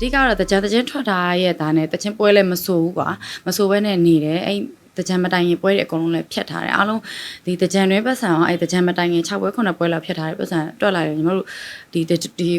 ဓိကတော့တကြံတချင်းထွက်တာရဲ့ဒါနဲ့တချင်းပွဲလည်းမဆိုးဘူးကွာမဆိုးဘဲနဲ့နေတယ်အဲ့တကြံမတိုင်ရင်ပွဲတွေအကုန်လုံးလည်းဖြတ်ထားတယ်အားလုံးဒီတကြံတွင်ပတ်စံအောင်အဲ့တကြံမတိုင်ရင်6ပွဲ9ပွဲလောက်ဖြတ်ထားတယ်ပတ်စံတွက်လာတယ်ညီမတို့ဒီဒီ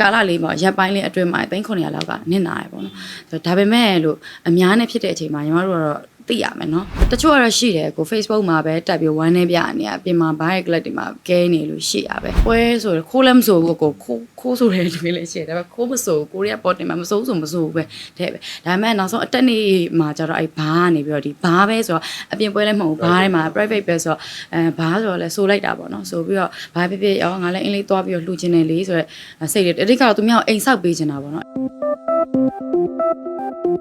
ကာလလေးပေါ့ရပ်ပိုင်းလေးအတွင်းမှာ3900လောက်ကနစ်နာရပေါ့နော်ဆိုတော့ဒါပေမဲ့လို့အများနဲ့ဖြစ်တဲ့အချိန်မှာညီမတို့ကတော့ သိရမယ်နော်တချို့ကတော့ရှိတယ်ကို Facebook မှာပဲတက်ပြီးဝမ်းနေပြနေရပြင်မှာ buy club တွေမှာကဲနေလို့ရှိရပဲပွဲဆိုတော့ခိုးလည်းမဆိုဘူးကိုခိုးခိုးဆိုတဲ့လူတွေလည်းရှိတယ်ဒါပေမဲ့ခိုးမဆိုကိုရီးယားပေါ်တင်မှာမဆိုးဆိုမဆိုးဘူးပဲတဲ့ပဲဒါပေမဲ့နောက်ဆုံးအတက်နေမှာကျတော့အဲ့ဘာကနေပြီးတော့ဒီဘာပဲဆိုတော့အပြင်ပွဲလည်းမဟုတ်ဘူးဘာထဲမှာ private ပဲဆိုတော့အဲဘာဆိုတော့လဲဆိုလိုက်တာပေါ့နော်ဆိုပြီးတော့ဘာဖြစ်ဖြစ်ရောငါလည်းအင်းလေးသွားပြီးတော့လှူခြင်းတယ်လေဆိုတော့စိတ်တွေအတိတ်ကတော့သူများအိမ်ဆောက်ပေးခြင်းတာပေါ့နော် အ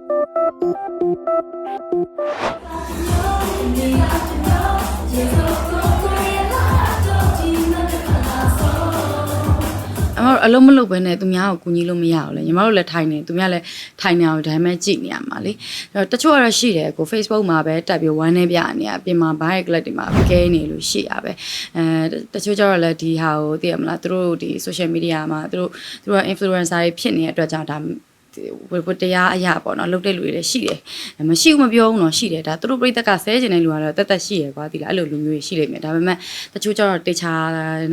မတို့အလုံးမလုပ်ဘဲနဲ့သူများကိုကူညီလို့မရဘူးလေညီမတို့လည်းထိုင်နေသူများလည်းထိုင်နေအောင်ဒါပေမဲ့ကြည့်နေရမှာလေအဲ့တော့တချို့ကတော့ရှိတယ်ကို Facebook မှာပဲတက်ပြီးဝမ်းနေပြနေရပြင်မှာ buy club တွေမှာကဲနေလို့ရှိရပဲအဲတချို့ကျတော့လည်းဒီဟာကိုသိရမလားသူတို့ဒီ social media မှာသူတို့သူတို့က influencer တွေဖြစ်နေတဲ့အတွက်ကြောင့်ဒါ ဝေဝတရားအရာပေါ့နော်လုတ်တဲ့လူတွေလည်းရှိတယ်မရှိဘူးမပြောဘူးနော်ရှိတယ်ဒါသူတို့ပြိတက်ကဆဲကျင်တဲ့လူကတော့တက်တက်ရှိရကွာဒီလားအဲ့လိုလူမျိုးတွေရှိလိမ့်မယ်ဒါပေမဲ့တချို့ကျတော့တေချာ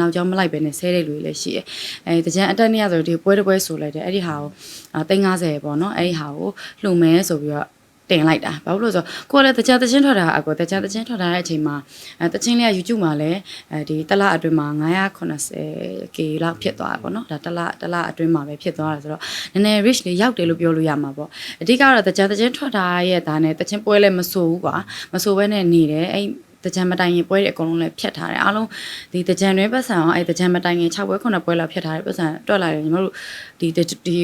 နောက်ကျောင်းမလိုက်ပဲနဲ့ဆဲတဲ့လူတွေလည်းရှိတယ်အဲတကြံအတက်နေ့ကဆိုဒီပွဲတစ်ပွဲဆိုလိုက်တယ်အဲ့ဒီဟာကို350ပေါ့နော်အဲ့ဒီဟာကိုလှုံမဲဆိုပြီးတော့ တင်လိုက်တာဘာလို့လဲဆိုတော့ကိုကလည်းတကြတချင်းထွက်တာအကိုတကြတချင်းထွက်တာတဲ့အချိန်မှာအဲတချင်းလေးက YouTube မှာလည်းအဲဒီတလအတွင်းမှာ 980 K လောက်ဖြစ်သွားတာပေါ့နော်ဒါတလတလအတွင်းမှာပဲဖြစ်သွားတာဆိုတော့နည်းနည်း rich လေးရောက်တယ်လို့ပြောလို့ရမှာပေါ့အဓိကတော့တကြတချင်းထွက်တာရဲ့ဒါနဲ့တချင်းပွဲလည်းမဆိုးဘူးကွာမဆိုးဘဲနဲ့နေတယ်အဲ့တကြံမတိုင်ရင်ပွဲတွေအကုန်လုံးလည်းဖြတ်ထားတယ်အားလုံးဒီတကြံတွင်ပတ်စံအောင်အဲ့တကြံမတိုင်ရင်6ပွဲ9ပွဲလောက်ဖြတ်ထားတယ်ပတ်စံတွက်လာတယ်ညီမတို့ဒီဒီ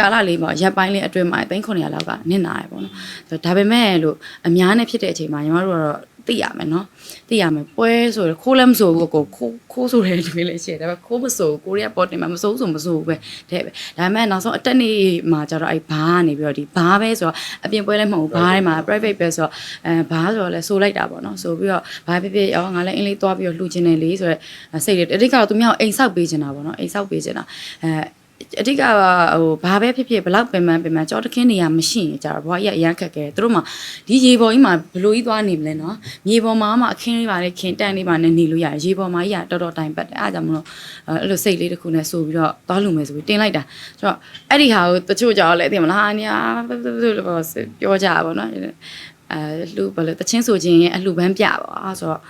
ကာလလေးပေါ့ရပ်ပိုင်းလေးအတွင်းမှာ3900လောက်ကနစ်နာရပေါ့နော်ဆိုတော့ဒါပေမဲ့လို့အများနဲ့ဖြစ်တဲ့အချိန်မှာညီမတို့ကတော့သိရမယ်နော်သိရမယ်ပွဲဆိုတော့ခိုးလည်းမဆိုဘူးကိုခိုးခိုးဆိုတဲ့လူတွေလည်းရှိတယ်ဒါပေမဲ့ခိုးမဆိုကိုရီးယားပေါ်တင်မှာမဆိုးဆိုမဆိုးဘူးပဲတဲ့ပဲဒါပေမဲ့နောက်ဆုံးအတက်နေမှာကျတော့အဲ့ဘာကနေပြီးတော့ဒီဘာပဲဆိုတော့အပြင်ပွဲလည်းမဟုတ်ဘူးဘာထဲမှာ private ပဲဆိုတော့အဲဘာဆိုတော့လဲဆိုလိုက်တာပေါ့နော်ဆိုပြီးတော့ဘာဖြစ်ဖြစ်ရောငါလည်းအင်းလေးသွားပြီးတော့လှူခြင်းတယ်လေဆိုတော့စိတ်တွေအတိတ်ကတော့သူများအိမ်ဆောက်ပေးခြင်းတာပေါ့နော်အိမ်ဆောက်ပေးခြင်းတာအဲ အဓိကဟိုဘာပဲဖြစ်ဖြစ်ဘလောက်ပင်ပန်းပင်ပန်းကြောတခင်းနေရမရှိရင်ကြတော့ဘွားကြီးအရန်ခက်ခဲသူတို့မှဒီရေပေါ်ကြီးမှာဘလို့ကြီးသွားနေမလဲနော်မြေပေါ်မှာမှအခင်းလေးပါလေခင်တန့်လေးပါနဲ့နေလို့ရတယ်ရေပေါ်မှာကြီးကတော်တော်တိုင်ပတ်တယ်အားကြောင့်မလို့အဲ့လိုစိတ်လေးတစ်ခုနဲ့ဆိုပြီးတော့သွားလို့မယ်ဆိုပြီးတင်လိုက်တာဆိုတော့အဲ့ဒီဟာကိုတချို့ကြောလည်းသိမလားညာပြောကြပါဘောနော်အဲလှူဘယ်လိုတချင်းဆိုခြင်းရဲ့အလှူပန်းပြပါအားဆိုတော့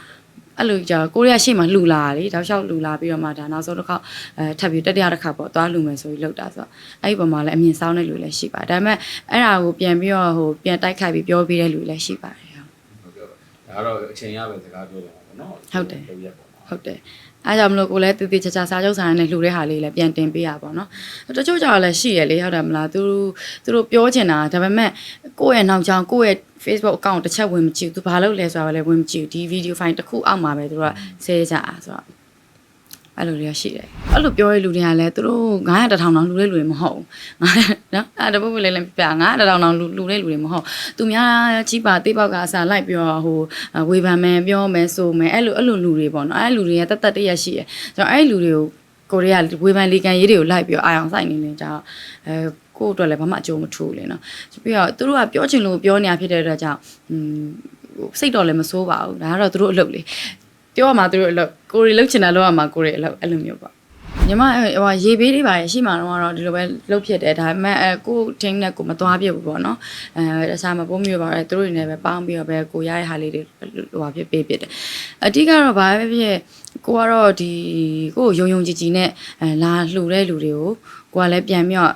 အဲ့လိုကြာကိုရီးယားရှေ့မှာလှူလာလေတောက်လျှောက်လှူလာပြီးတော့မှဒါနောက်ဆုံးတစ်ခေါက်အဲထပ်ပြီးတတိယတစ်ခါပေါ့သွားလှူမယ်ဆိုပြီးလှုပ်တာဆိုတော့အဲ့ဒီပုံမှာလည်းအမြင်ဆောင်တဲ့လူလည်းရှိပါတယ်ဒါပေမဲ့အဲ့ဒါကိုပြန်ပြီးတော့ဟိုပြန်တိုက်ခိုက်ပြီးပြောပြတဲ့လူလည်းရှိပါတယ်ဟုတ်ဟုတ်ကဲ့ပါဒါကတော့အချိန်ရပဲစကားပြောတယ်ပေါ့နော်ဟုတ်တယ်ပြရက်ပေါ့နော်ဟုတ်တယ်အားကြောင့်မလို့ကိုလည်းတည်တည်ချာချာစားကြုပ်စားရတဲ့လှူတဲ့ဟာလေးလည်းပြန်တင်ပေးရပါတော့။တချို့ကြောင့်လည်းရှိရလေဟုတ်တယ်မလားသူတို့သူတို့ပြောချင်တာဒါပေမဲ့ကိုယ့်ရဲ့နောက်ကြောင်ကိုယ့်ရဲ့ Facebook account တစ်ချက်ဝင်မကြည့်ဘူးသူဘာလုပ်လဲဆိုတာလည်းဝင်မကြည့်ဘူးဒီ video file တစ်ခုအောက်မှာပဲသူတို့ကဆဲကြတာဆိုတော့အဲ့လိုတွေကရှိတယ်အဲ့လိုပြောရတဲ့လူတွေကလည်းသူတို့900တထောင်တောင်လူတဲ့လူတွေမဟုတ်ဘူး900နော်အဲ့ဒါဘုဘလေးလည်းပြ900တထောင်တောင်လူလူတဲ့လူတွေမဟုတ်သူများကြီးပါတေးပေါက်ကအစားလိုက်ပြောဟိုဝေဖန်မယ်ပြောမယ်ဆိုမယ်အဲ့လိုအဲ့လိုလူတွေပေါ့နော်အဲ့လူတွေကတတ်တတ်တရရှိတယ်ကျွန်တော်အဲ့လူတွေကိုကိုရီးယားဝေဖန်လီကန်ရေးတွေကိုလိုက်ပြီးအာအောင်ဆိုင်နေနေကြတော့အဲ ကိုယ့်အတွက်လည်းဘာမှအကျိုးမထူးလေနော်ပြီးတော့သူတို့ကပြောချင်လို့ပြောနေတာဖြစ်တဲ့အတွက်ကြောင့်อืมစိတ်တော်လည်းမစိုးပါဘူးဒါကတော့သူတို့အလုပ်လေပြောရမှာသူတို့အလုပ်ကိုရီလှုပ်ချင်တာလုပ်ရမှာကိုရီအလုပ်အဲ့လိုမျိုးပေါ့ညီမဟိုရေဘေးတွေပါရရှိမှတော့ဒီလိုပဲလှုပ်ဖြစ်တယ်ဒါပေမဲ့အဲကို team နဲ့ကိုမသွားပြဘူးပေါ့နော်အဲတခြားမပိုးမျိုးပါရဲသူတို့တွေနဲ့ပဲပေါင်းပြီးတော့ပဲကိုရတဲ့ဟာလေးတွေဟိုဟာဖြစ်ပေးဖြစ်တယ်အတိကတော့ဘာပဲဖြစ်ကိုကတော့ဒီကိုယုံယုံကြည်ကြည်နဲ့အဲလာလှူတဲ့လူတွေကို ကိုကလည်းပြန်ပြီးတော့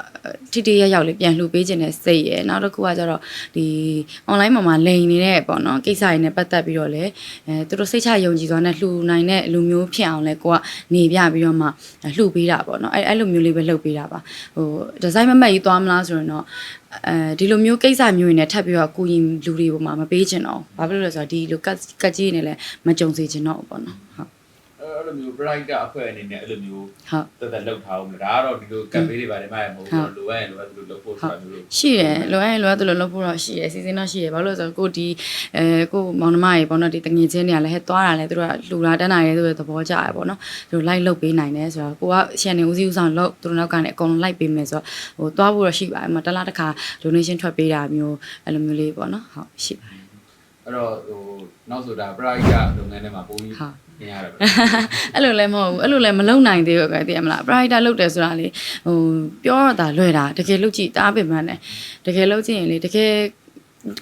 ထိထိရရောက်လေးပြန်လှူပေးခြင်းနဲ့စိတ်ရယ်နောက်တစ်ခုကကျတော့ဒီ online မှာမှာလိန်နေတဲ့ပေါ့နော်ကိစ္စတွေနဲ့ပတ်သက်ပြီးတော့လည်းအဲသူတို့စိတ်ချယုံကြည်စွာနဲ့လှူနိုင်တဲ့လူမျိုးဖြစ်အောင်လဲကိုကနေပြပြီးတော့မှလှူပေးတာပေါ့နော်အဲအဲ့လိုမျိုးလေးပဲလှုပ်ပေးတာပါဟိုဒီဇိုင်းမမတ်ကြီးသွားမလားဆိုရင်တော့အဲဒီလိုမျိုးကိစ္စမျိုးတွေနဲ့ထပ်ပြီးတော့အကူရင်လူတွေပေါ်မှာမပေးချင်တော့ဘာဖြစ်လို့လဲဆိုတော့ဒီလိုကတ်ကတ်ကြီးနေလဲမကြုံစေချင်တော့ဘူးပေါ့နော်ဟုတ် အဲ့လိုမျိုး bright အဖွဲ့အနေနဲ့အဲ့လိုမျိုးဟုတ်တက်တက်လောက်ထားအောင်မလားဒါကတော့ဒီလို campaign တွေပါတယ်မှာမဟုတ်ဘူးလိုအပ်ရင်လိုအပ်သလိုလုပ်ဖို့ဆိုတာမျိုးလို့ရှိတယ်လိုအပ်ရင်လိုအပ်တယ်လို့လုပ်ဖို့တော့ရှိတယ်စီစဉ်တော့ရှိတယ်ဘာလို့လဲဆိုတော့ကိုဒီအဲကိုမောင်နှမရေပေါ့နော်ဒီတငယ်ချင်းတွေကလည်းဟဲ့သွားတာလည်းသူတို့ကလှူတာတန်းတာရဲသူတို့သဘောကျရပေါ့နော်သူတို့လိုက်လုပ်ပေးနိုင်တယ်ဆိုတော့ကိုကရှန်နေဦးစီးဦးဆောင်လုပ်သူတို့နောက်ကနေအကုန်လုံးလိုက်ပေးမယ်ဆိုတော့ဟိုသွားဖို့တော့ရှိပါတယ်မတစ်လားတစ်ခါ donation ထွက်ပေးတာမျိုးအဲ့လိုမျိုးလေးပေါ့နော်ဟုတ်ရှိပါတယ် အဲ့တော့ဟိုနောက်ဆိုတာ bright ကလုပ်ငန်းထဲမှာပုံပြီးဟုတ်ပြင်ရတယ်ပဲအဲ့လိုလည်းမဟုတ်ဘူးအဲ့လိုလည်းမလုံနိုင်သေးဘူးကဲသိရမလား brighter လုပ်တယ်ဆိုတာလေဟိုပြောရတာလွယ်တာတကယ်လုပ်ကြည့်တအားပင်ပန်းတယ်တကယ်လုပ်ကြည့်ရင်လေတကယ်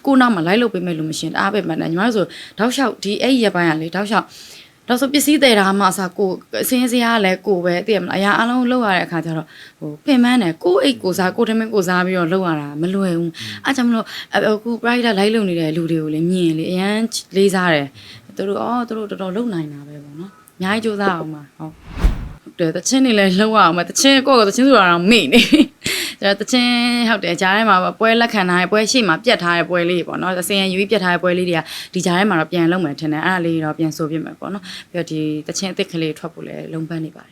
ကိုနောက်မှာလိုက်လုပ်ပေးမယ်လို့မရှင်တအားပင်ပန်းတယ်ညီမတို့ဆိုတောက်လျှောက်ဒီအဲ့ဒီရက်ပိုင်းကလေတောက်လျှောက် တော့ဆိုပစ္စည်းတွေတာမှအစားကိုအစင်းစရာကလည်းကိုပဲသိရမလားအရာအလုံးလောက်ရတဲ့အခါကျတော့ဟိုပင်ပန်းတယ်ကိုအိတ်ကိုစားကိုတမင်ကိုစားပြီးတော့လောက်ရတာမလွယ်ဘူးအားကြောင့်မလို့အခု brighter လိုက်လုပ်နေတဲ့လူတွေကိုလည်းမြင်လေအရန်လေးစားတယ်သူတို့အော်သူတို့တော်တော်လုံနိုင်တာပဲပေါ့နော်အများကြီးစူးစမ်းအောင်ပါဟုတ်ဟုတ်တယ်တချင်းနေလဲလှုပ်ရအောင်မတချင်းကိုယ့်ကိုတချင်းဆိုတာတော့မေ့နေကျ တော့တချင်းဟုတ်တယ်ဂျားထဲမှာပွဲလက်ခံထားတဲ့ပွဲရှိမှပြတ်ထားတဲ့ပွဲလေးပေါ့နော်အစင်ရယူပြီးပြတ်ထားတဲ့ပွဲလေးတွေကဒီဂျားထဲမှာတော့ပြန်လုံးမယ်ထင်တယ်အဲ့ဒါလေးတော့ပြန်ဆိုပြမယ်ပေါ့နော်ပြီးတော့ဒီတချင်းအစ်စ်ကလေးထွက်ဖို့လဲလုံပန်းနေပါတယ်